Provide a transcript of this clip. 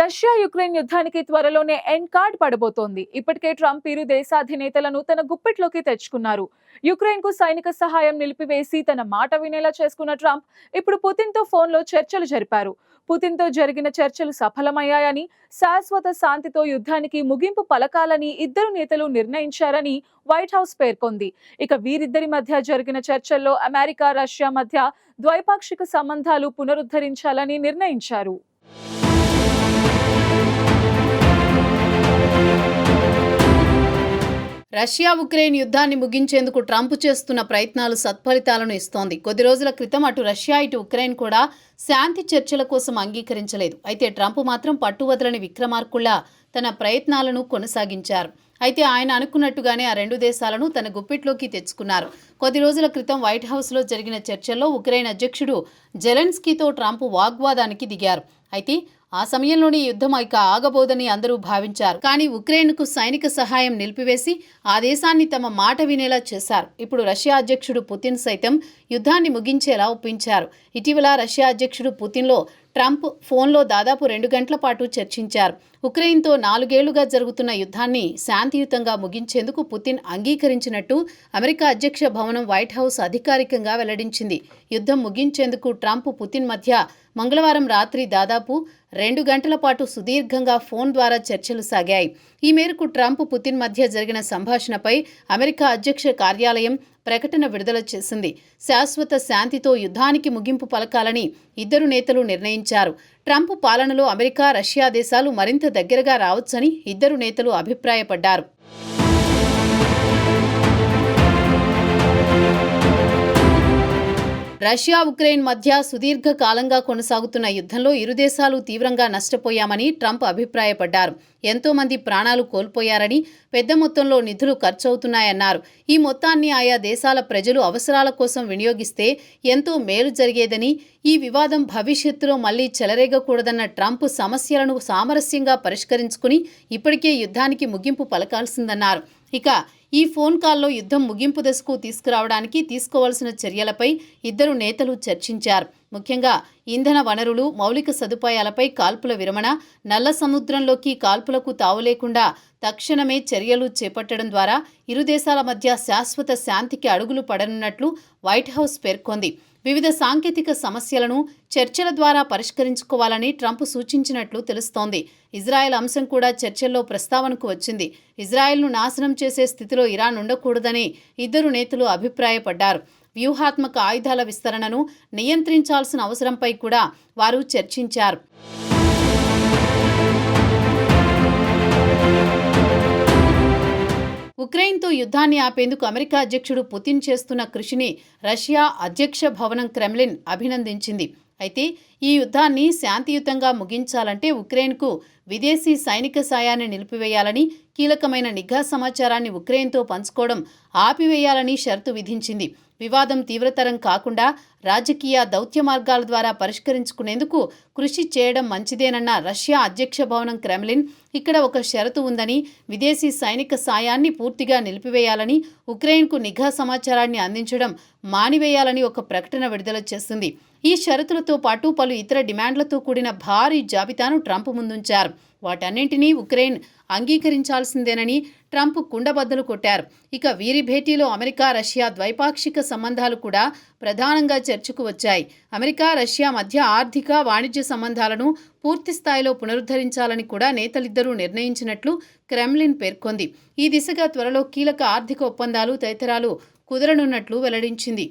Russia Ukraine యుద్ధానికి త్వరలోనే end card పడబోతోంది. ఇప్పటికే ట్రంప్ ఇరు దేశాధినేతలను తన గుప్పిట్లోకి తెచ్చుకున్నారు. యుక్రెయిన్కు సైనిక సహాయం నిలిపివేసి తన మాట వినేలా చేసుకున్న ట్రంప్ ఇప్పుడు పుతిన్తో ఫోన్లో చర్చలు జరిపారు. పుతిన్తో జరిగిన చర్చలు సఫలమయ్యాయని శాశ్వత శాంతితో యుద్ధానికి ముగింపు పలకాలని ఇద్దరు నేతలు నిర్ణయించారని వైట్ హౌస్ పేర్కొంది. ఇక వీరిద్దరి మధ్య జరిగిన చర్చల్లో అమెరికా రష్యా మధ్య ద్వైపాక్షిక సంబంధాలు పునరుద్ధరించాలని నిర్ణయించారు. రష్యా ఉక్రెయిన్ యుద్ధాన్ని ముగించేందుకు ట్రంప్ చేస్తున్న ప్రయత్నాలు సత్ఫలితాలను ఇస్తోంది. కొద్ది రోజుల క్రితం అటు రష్యా ఇటు ఉక్రెయిన్ కూడా శాంతి చర్చల కోసం అంగీకరించలేదు. అయితే ట్రంప్ మాత్రం పట్టువదలని విక్రమార్కుల్లా తన ప్రయత్నాలను కొనసాగించారు. అయితే ఆయన అనుకున్నట్టుగానే ఆ రెండు దేశాలను తన గుప్పిట్లోకి తెచ్చుకున్నారు. కొద్ది రోజుల క్రితం వైట్ హౌస్లో జరిగిన చర్చల్లో ఉక్రెయిన్ అధ్యక్షుడు జెలెన్స్కీతో ట్రంప్ వాగ్వాదానికి దిగారు. అయితే ఆ సమయంలోనే యుద్ధం ఇక ఆగబోదని అందరూ భావించారు. కానీ ఉక్రెయిన్కు సైనిక సహాయం నిలిపివేసి ఆ దేశాన్ని తమ మాట వినేలా చేశారు. ఇప్పుడు రష్యా అధ్యక్షుడు పుతిన్ సైతం యుద్ధాన్ని ముగించేలా ఒప్పించారు. ఇటీవల రష్యా అధ్యక్షుడు పుతిన్లో ట్రంప్ ఫోన్లో దాదాపు రెండు గంటల పాటు చర్చించారు. ఉక్రెయిన్తో నాలుగేళ్ళుగా జరుగుతున్న యుద్ధాన్ని శాంతియుతంగా ముగించేందుకు పుతిన్ అంగీకరించినట్టు అమెరికా అధ్యక్ష భవనం వైట్ హౌస్ అధికారికంగా వెల్లడించింది. యుద్ధం ముగించేందుకు ట్రంప్ పుతిన్ మధ్య మంగళవారం రాత్రి దాదాపు రెండు గంటల పాటు సుదీర్ఘంగా ఫోన్ ద్వారా చర్చలు సాగాయి. ఈ మేరకు ట్రంప్ పుతిన్ మధ్య జరిగిన సంభాషణపై అమెరికా అధ్యక్ష కార్యాలయం ప్రకటన విడుదల చేసింది. శాశ్వత శాంతితో యుద్ధానికి ముగింపు పలకాలని ఇద్దరు నేతలు నిర్ణయించారు. ట్రంప్ పాలనలో అమెరికా రష్యా దేశాలు మరింత దగ్గరగా రావచ్చని ఇద్దరు నేతలు అభిప్రాయపడ్డారు. రష్యా ఉక్రెయిన్ మధ్య సుదీర్ఘ కాలంగా కొనసాగుతున్న యుద్ధంలో ఇరు దేశాలు తీవ్రంగా నష్టపోయామని ట్రంప్ అభిప్రాయపడ్డారు. ఎంతో మంది ప్రాణాలు కోల్పోయారని పెద్ద మొత్తంలో నిధులు ఖర్చవుతున్నాయన్నారు. ఈ మొత్తాన్ని ఆయా దేశాల ప్రజలు అవసరాల కోసం వినియోగిస్తే ఎంతో మేలు జరిగేదని ఈ వివాదం భవిష్యత్తులో మళ్ళీ చెలరేగకూడదన్న ట్రంప్ సమస్యలను సామరస్యంగా పరిష్కరించుకుని ఇప్పటికే యుద్ధానికి ముగింపు పలకాల్సిందన్నారు. ఇక ఈ ఫోన్ కాల్లో యుద్ధం ముగింపు దశకు తీసుకురావడానికి తీసుకోవాల్సిన చర్యలపై ఇద్దరు నేతలు చర్చించారు. ముఖ్యంగా ఇంధన వనరులు మౌలిక సదుపాయాలపై కాల్పుల విరమణ నల్ల సముద్రంలోకి కాల్పులకు తావులేకుండా తక్షణమే చర్యలు చేపట్టడం ద్వారా ఇరు దేశాల మధ్య శాశ్వత శాంతికి అడుగులు పడనున్నట్లు వైట్ హౌస్ పేర్కొంది. వివిధ సాంకేతిక సమస్యలను చర్చల ద్వారా పరిష్కరించుకోవాలని ట్రంప్ సూచించినట్లు తెలుస్తోంది. ఇజ్రాయెల్ అంశం కూడా చర్చల్లో ప్రస్తావనకు వచ్చింది. ఇజ్రాయెల్ను నాశనం చేసే స్థితిలో ఇరాన్ ఉండకూడదని ఇద్దరు నేతలు అభిప్రాయపడ్డారు. వ్యూహాత్మక ఆయుధాల విస్తరణను నియంత్రించాల్సిన అవసరంపై కూడా వారు చర్చించారు. ఉక్రెయిన్తో యుద్ధాన్ని ఆపేందుకు అమెరికా అధ్యక్షుడు పుతిన్ చేస్తున్న కృషిని రష్యా అధ్యక్ష భవనం క్రెమ్లిన్ అభినందించింది. అయితే ఈ యుద్ధాన్ని శాంతియుతంగా ముగించాలంటే ఉక్రెయిన్కు విదేశీ సైనిక సాయాన్ని నిలిపివేయాలని కీలకమైన నిఘా సమాచారాన్ని ఉక్రెయిన్తో పంచుకోవడం ఆపివేయాలని షరతు విధించింది. వివాదం తీవ్రతరం కాకుండా రాజకీయ దౌత్య మార్గాల ద్వారా పరిష్కరించుకునేందుకు కృషి చేయడం మంచిదేనన్న రష్యా అధ్యక్ష భవనం క్రెమ్లిన్ ఇక్కడ ఒక షరతు ఉందని విదేశీ సైనిక సాయాన్ని పూర్తిగా నిలిపివేయాలని ఉక్రెయిన్కు నిఘా సమాచారాన్ని అందించడం మానివేయాలని ఒక ప్రకటన విడుదల చేసింది. ఈ షరతులతో పాటు పలు ఇతర డిమాండ్లతో కూడిన భారీ జాబితాను ట్రంప్ ముందుంచారు. వాటన్నింటినీ ఉక్రెయిన్ అంగీకరించాల్సిందేనని ట్రంప్ కుండబద్దలు కొట్టారు. ఇక వీరి భేటీలో అమెరికా రష్యా ద్వైపాక్షిక సంబంధాలు కూడా ప్రధానంగా చర్చకు వచ్చాయి. అమెరికా రష్యా మధ్య ఆర్థిక వాణిజ్య సంబంధాలను పూర్తి స్థాయిలో పునరుద్ధరించాలని కూడా నేతలిద్దరూ నిర్ణయించినట్లు క్రెమ్లిన్ పేర్కొంది. ఈ దిశగా త్వరలో కీలక ఆర్థిక ఒప్పందాలు తదితరాలు కుదరనున్నట్లు వెల్లడించింది.